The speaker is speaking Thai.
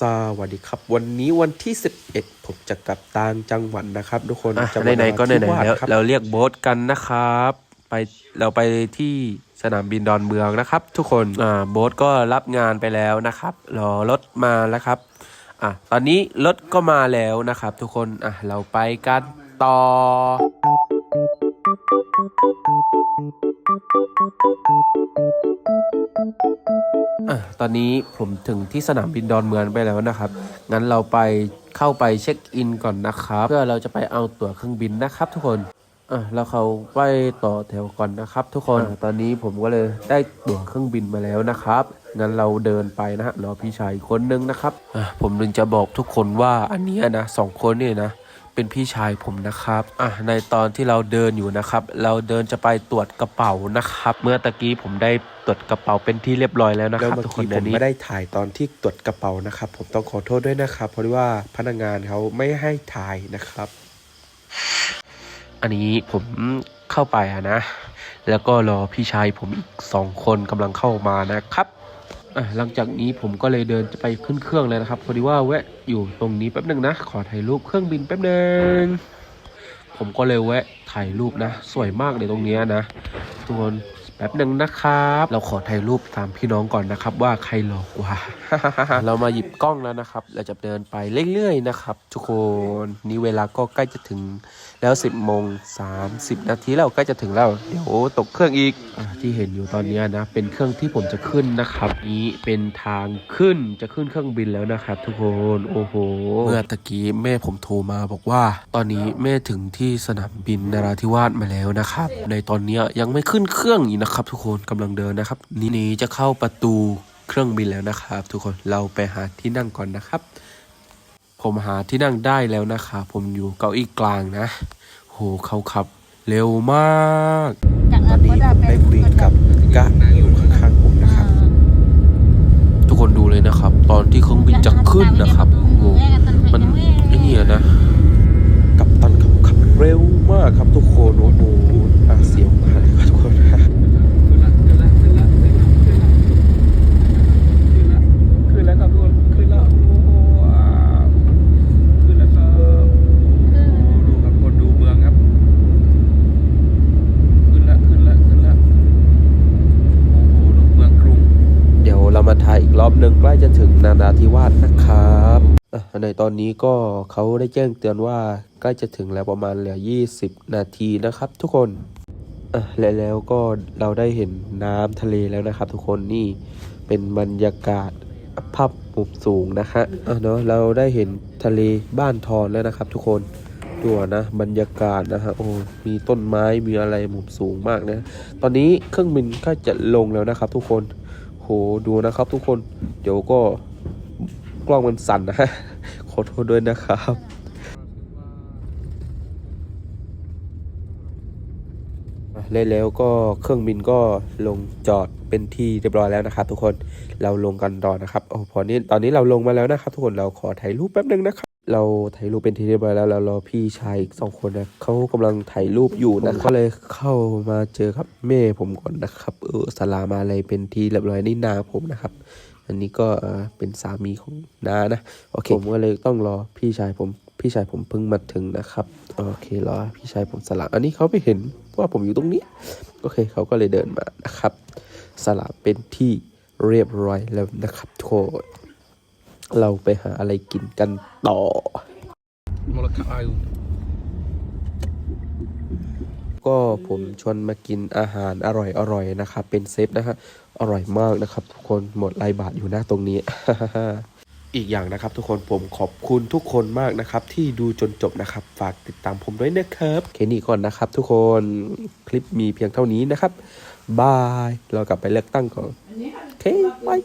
สวัสดีครับ วันนี้วันที่ 11 ผมจะกลับต่างจังหวัดนะครับ ทุกคนอะจังวัดไหนๆก็ไหนราธิๆแล้ววาสครับเราเรียกโบ๊ทกันนะครับ ไปเราไปที่สนามบินดอนเมืองนะครับ ทุกคนอ่าโบ๊ทก็รับงานไปแล้วนะครับรอรถมาแล้วครับอะตอนนี้รถก็มาแล้วนะครับ ทุกคนอะเราไปกันต่อ อะตอนนี้ผมถึงที่สนามบินดอนเมืองไปแล้วนะครับ งั้นเราไปเข้าไปเช็คอินก่อนนะครับ เพื่อเราจะไปเอาตั๋วเครื่องบินนะครับ ทุกคน อะเราเขาไปต่อแถวก่อนนะครับ ทุกคนอะตอนนี้ผมก็เลยได้ตั๋วเครื่องบินมาแล้วนะครับ งั้นเราเดินไปนะฮะรอพี่ชายอีกคนนึงนะครับ อะผมถึงจะบอกทุกคนว่าอันเนี้ยนะสองคนเนี่ยนะ เป็นพี่ชายผมนะครับอะในตอนที่เราเดินอยู่นะครับ เราเดินจะไปตรวจกระเป๋านะครับ เมื่อตะกี้ผมได้ตรวจกระเป๋าเป็นที่เรียบร้อยแล้วนะแล้วครับเมื่อทุกคกี้นผอัมนนี้ไม่ได้ถ่ายตอนที่ตรวจกระเป๋านะครับ ผมต้องขอโทษด้วยนะครับ เพราะว่าพนักงานเขาไม่ให้ถ่ายนะครับ อันนี้ผมเข้าไปอะนะ แล้วก็รอพี่ชายผมอีกสองคนกำลังเข้ามานะครับอะ หลังจากนี้ผมก็เลยเดินจะไปขึ้นเครื่องเลยนะครับพอดีว่าแวะอยู่ตรงนี้แป๊บหนึ่งนะ ขอถ่ายรูปเครื่องบินแป๊บหนึ่งผมก็เลยแวะถ่ายรูปนะ สวยมากเลยตรงนี้นะทุกคน แป๊บหนึ่งนะครับ เราขอถ่ายรูปตามพี่น้องก่อนนะครับ ว่าใครหลอกกว่า เรามาหยิบกล้องแล้วนะครับ เราจะเดินไปเรื่อยๆนะครับ ทุกคนนี่เวลาก็ใกล้จะถึงแล้ว 10โมง30นาทีแล้วใกล้จะถึงแล้วเดี๋ยวตกเครื่องอีกอที่เห็นอยู่ตอนนี้นะ เป็นเครื่องที่ผมจะขึ้นนะครับ นี้เป็นทางขึ้นจะขึ้นเครื่องบินแล้วนะครับ ทุกคนโอ้โหเมื่อตะกี้แม่ผมโทรมาบอกว่า ตอนนี้แม่ถึงที่สนามบินนราธิวาสมาแล้วนะครับ ในตอนนี้ยังไม่ขึ้นเครื่องอีกนะครับทุกคนกำลังเดินนะครับ นี่นี้จะเข้าประตูเครื่องบินแล้วนะครับ ทุกคนเราไปหาที่นั่งก่อนนะครับ ผมหาที่นั่งได้แล้วนะครับผมอยู่เก้าอี้กลางนะ โหเขาขับเร็วมากจากตอนนี้ผมได้คุยกับกะอยู่ข้างๆผมนะครับ ทุกคนดูเลยนะครับ ตอนที่เครื่องบินจะขึ้นนะครับ โอ้โห มันไอ้นี่อะนะ กับตันเขาขับเร็วมากครับทุกคนโอ้โหอะเสียวมากเลยครับทุกคน ขึ้นแล้วครับทุกคนขึ้นแล้วโอ้โหว้าวขึ้นแล้วครับโอ้ดูครับคนดูเมืองครับ ขึ้นแล้วขึ้นแล้วขึ้นแล้วโอ้โหดูเมืองกรุง เดี๋ยวเรามาถ่ายอีกรอบ หนึ่งใกล้จะถึงนาราธิวาสนะครับอะในตอนนี้ก็เขาได้แจ้งเตือนว่าใกล้จะถึงแล้วประมาณเหลือ 20 นาทีนะครับทุกคนอะและแล้วก็เราได้เห็นน้ำทะเลแล้วนะครับ ทุกคนนี่เป็นบรรยากาศภาพมุมสูงนะฮะอะเนาะเราได้เห็นทะเลบ้านทอนแล้วนะครับ ทุกคนดูนะบรรยากาศนะฮะโอ้มีต้นไม้มีอะไรมุมสูงมากนะ ตอนนี้เครื่องบินก็จะลงแล้วนะครับ ทุกคน หดูนะครับทุกคนเดี๋ยวก็กล้องมันสั่นนะฮะขอโทษด้วยนะครับเลยแล้วก็เครื่องบินก็ลงจอดเป็นที่เรียบร้อยแล้วนะครับ ทุกคนเราลงกันต่อนะครับโอ้พอนี้ตอนนี้เราลงมาแล้วนะครับ ทุกคนเราขอถ่ายรูปแป๊บนึงนะครับ เราถ่ายรูปเป็นที่เรียบร้อยแล้วเรารอพี่ชายอีกสองคนนะเขากำลังถ่ายรูปอยู่นะก็เลยเข้ามาเจอครับแม่ผมก่อนนะครับ เออสลามาอะไรเป็นที่เรียบร้อยนี่นาผมนะครับ อันนี้ก็เป็นสามีของน้านะโอเคผมก็เลยต้องรอพี่ชายผมพี่ชายผมเพิ่งมาถึงนะครับโอเครอพี่ชายผมสละอันนี้เขาไปเห็นว่าผมอยู่ตรงนี้โอเคเขาก็เลยเดินมานะครับ สละเป็นที่เรียบร้อยแล้วนะครับทุกคน เราไปหาอะไรกินกันต่อมลคายุก็ผมชวนมากินอาหารอร่อยๆนะครับ เป็นเซฟนะฮะอร่อยมากนะครับ ทุกคนหมดรายบาทอยู่หน้าตรงนี้ อีกอย่างนะครับ ทุกคนผมขอบคุณทุกคนมากนะครับ ที่ดูจนจบนะครับ ฝากติดตามผมด้วยนะครับเคนี่ก่อนนะครับ ทุกคนคลิปมีเพียงเท่านี้นะครับบายเรากลับไปเลือกตั้งก่อนโอเคบาย